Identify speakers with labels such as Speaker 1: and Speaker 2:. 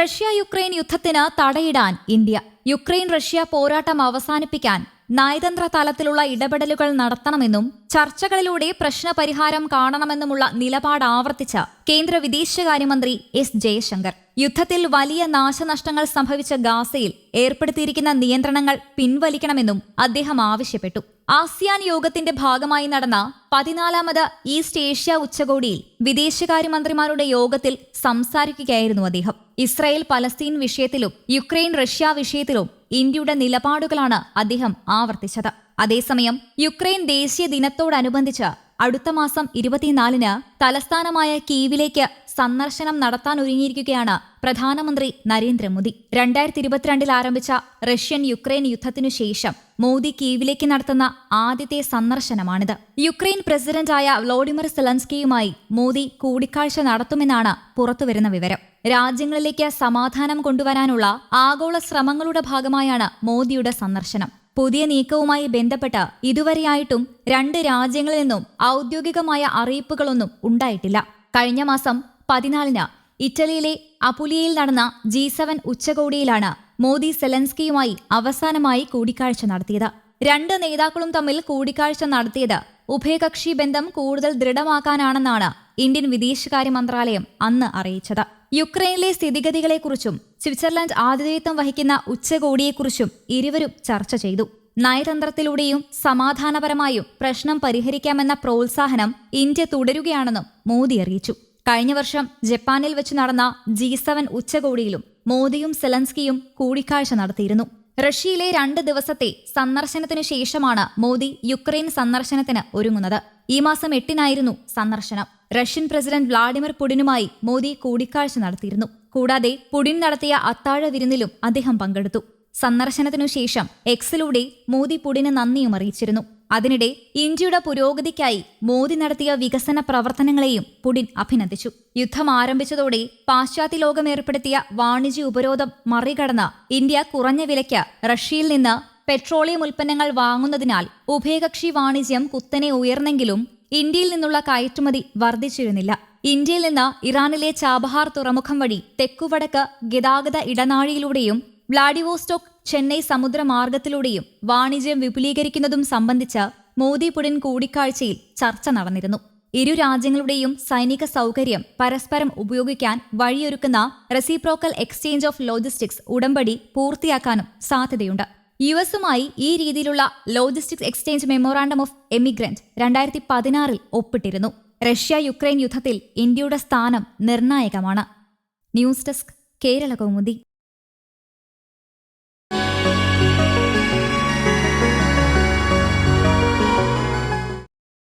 Speaker 1: Russia Ukraine യുദ്ധത്തിന് തടയിടാൻ India. Ukraine Russia പോരാട്ടം അവസാനിപ്പിക്കാൻ നയതന്ത്ര തലത്തിലുള്ള ഇടപെടലുകൾ നടത്തണമെന്നും ചർച്ചകളിലൂടെ പ്രശ്നപരിഹാരം കാണണമെന്നുമുള്ള നിലപാട് ആവർത്തിച്ച കേന്ദ്ര വിദേശകാര്യമന്ത്രി എസ് ജയശങ്കർ. യുദ്ധത്തിൽ വലിയ നാശനഷ്ടങ്ങൾ സംഭവിച്ച ഗാസയിൽ ഏർപ്പെടുത്തിയിരിക്കുന്ന നിയന്ത്രണങ്ങൾ പിൻവലിക്കണമെന്നും അദ്ദേഹം ആവശ്യപ്പെട്ടു. ആസിയാൻ യോഗത്തിന്റെ ഭാഗമായി നടന്ന പതിനാലാമത് ഈസ്റ്റ് ഏഷ്യ ഉച്ചകോടിയിൽ വിദേശകാര്യമന്ത്രിമാരുടെ യോഗത്തിൽ സംസാരിക്കുകയായിരുന്നു അദ്ദേഹം. ഇസ്രായേൽ പലസ്തീൻ വിഷയത്തിലും യുക്രൈൻ റഷ്യ വിഷയത്തിലും ഇന്ത്യയുടെ നിലപാടുകളാണ് അദ്ദേഹം ആവർത്തിച്ചത്. അതേസമയം യുക്രൈൻ ദേശീയ ദിനത്തോടനുബന്ധിച്ച് അടുത്ത മാസം ഇരുപത്തിനാലിന് തലസ്ഥാനമായ കീവിലേക്ക് സന്ദർശനം നടത്താൻ ഒരുങ്ങിയിരിക്കുകയാണ് പ്രധാനമന്ത്രി നരേന്ദ്രമോദി. രണ്ടായിരത്തി ഇരുപത്തിരണ്ടിൽ ആരംഭിച്ച റഷ്യൻ യുക്രൈൻ യുദ്ധത്തിനു ശേഷം മോദി കീവിലേക്ക് നടത്തുന്ന ആദ്യത്തെ സന്ദർശനമാണിത്. യുക്രൈൻ പ്രസിഡന്റായ വ്ളോഡിമിർ സെലൻസ്കിയുമായി മോദി കൂടിക്കാഴ്ച നടത്തുമെന്നാണ് പുറത്തുവരുന്ന വിവരം. രാജ്യങ്ങളിലേക്ക് സമാധാനം കൊണ്ടുവരാനുള്ള ആഗോള ശ്രമങ്ങളുടെ ഭാഗമായാണ് മോദിയുടെ സന്ദർശനം. പുതിയ നീക്കവുമായി ബന്ധപ്പെട്ട് ഇതുവരെയായിട്ടും രണ്ട് രാജ്യങ്ങളിൽ നിന്നും ഔദ്യോഗികമായ അറിയിപ്പുകളൊന്നും ഉണ്ടായിട്ടില്ല. കഴിഞ്ഞ മാസം പതിനാലിന് ഇറ്റലിയിലെ അപുലിയയിൽ നടന്ന ജി സെവൻ ഉച്ചകോടിയിലാണ് മോദി സെലൻസ്കിയുമായി അവസാനമായി കൂടിക്കാഴ്ച നടത്തിയത്. രണ്ട് നേതാക്കളും തമ്മിൽ കൂടിക്കാഴ്ച നടത്തിയത് ഉഭയകക്ഷി ബന്ധം കൂടുതൽ ദൃഢമാക്കാനാണെന്നാണ് ഇന്ത്യൻ വിദേശകാര്യ മന്ത്രാലയം അന്ന് അറിയിച്ചത്. യുക്രൈനിലെ സ്ഥിതിഗതികളെക്കുറിച്ചും സ്വിറ്റ്സർലൻഡ് ആതിഥേയത്വം വഹിക്കുന്ന ഉച്ചകോടിയെക്കുറിച്ചും ഇരുവരും ചർച്ച ചെയ്തു. നയതന്ത്രത്തിലൂടെയും സമാധാനപരമായും പ്രശ്നം പരിഹരിക്കാമെന്ന പ്രോത്സാഹനം ഇന്ത്യ തുടരുകയാണെന്നും മോദി അറിയിച്ചു. കഴിഞ്ഞ വർഷം ജപ്പാനിൽ വെച്ച് നടന്ന ജി സെവൻ ഉച്ചകോടിയിലും മോദിയും സെലൻസ്കിയും കൂടിക്കാഴ്ച നടത്തിയിരുന്നു. റഷ്യയിലെ രണ്ട് ദിവസത്തെ സന്ദർശനത്തിനു ശേഷമാണ് മോദി യുക്രൈൻ സന്ദർശനത്തിന് ഒരുങ്ങുന്നത്. ഈ മാസം എട്ടിനായിരുന്നു സന്ദർശനം. റഷ്യൻ പ്രസിഡന്റ് വ്ളാഡിമിർ പുടിനുമായി മോദി കൂടിക്കാഴ്ച നടത്തിയിരുന്നു. കൂടാതെ പുടിൻ നടത്തിയ അത്താഴ വിരുന്നിലും അദ്ദേഹം പങ്കെടുത്തു. സന്ദർശനത്തിനു ശേഷം എക്സിലൂടെ മോദി പുടിന് നന്ദിയും അറിയിച്ചിരുന്നു. അതിനിടെ ഇന്ത്യയുടെ പുരോഗതിക്കായി മോദി നടത്തിയ വികസന പ്രവർത്തനങ്ങളെയും പുടിൻ അഭിനന്ദിച്ചു. യുദ്ധം ആരംഭിച്ചതോടെ പാശ്ചാത്യ ലോകം ഏർപ്പെടുത്തിയ വാണിജ്യ ഉപരോധം മറികടന്ന് ഇന്ത്യ കുറഞ്ഞ വിലയ്ക്ക് റഷ്യയിൽ നിന്ന് പെട്രോളിയം ഉൽപ്പന്നങ്ങൾ വാങ്ങുന്നതിനാൽ ഉഭയകക്ഷി വാണിജ്യം കുത്തനെ ഉയർന്നെങ്കിലും ഇന്ത്യയിൽ നിന്നുള്ള കയറ്റുമതി വർദ്ധിച്ചിരുന്നില്ല. ഇന്ത്യയിൽ നിന്ന് ഇറാനിലെ ചാബഹാർ തുറമുഖം വഴി തെക്കുവടക്ക് ഗതാഗത ഇടനാഴിയിലൂടെയും വ്ളാഡിവോസ്റ്റോക്ക് ചെന്നൈ സമുദ്രമാർഗത്തിലൂടെയും വാണിജ്യം വിപുലീകരിക്കുന്നതും സംബന്ധിച്ച് മോദി പുടിൻ കൂടിക്കാഴ്ചയിൽ ചർച്ച നടന്നിരുന്നു. ഇരു രാജ്യങ്ങളുടെയും സൈനിക സൗകര്യം പരസ്പരം ഉപയോഗിക്കാൻ വഴിയൊരുക്കുന്ന റെസിപ്രോക്കൽ എക്സ്ചേഞ്ച് ഓഫ് ലോജിസ്റ്റിക്സ് ഉടമ്പടി പൂർത്തിയാക്കാനും സാധ്യതയുണ്ട്. യു എസുമായി ഈ രീതിയിലുള്ള logistics exchange memorandum of emigrant രണ്ടായിരത്തി പതിനാറിൽ ഒപ്പിട്ടിരുന്നു. റഷ്യ യുക്രൈൻ യുദ്ധത്തിൽ ഇന്ത്യയുടെ സ്ഥാനം നിർണായകമാണ്. News desk Kerala Kaumudi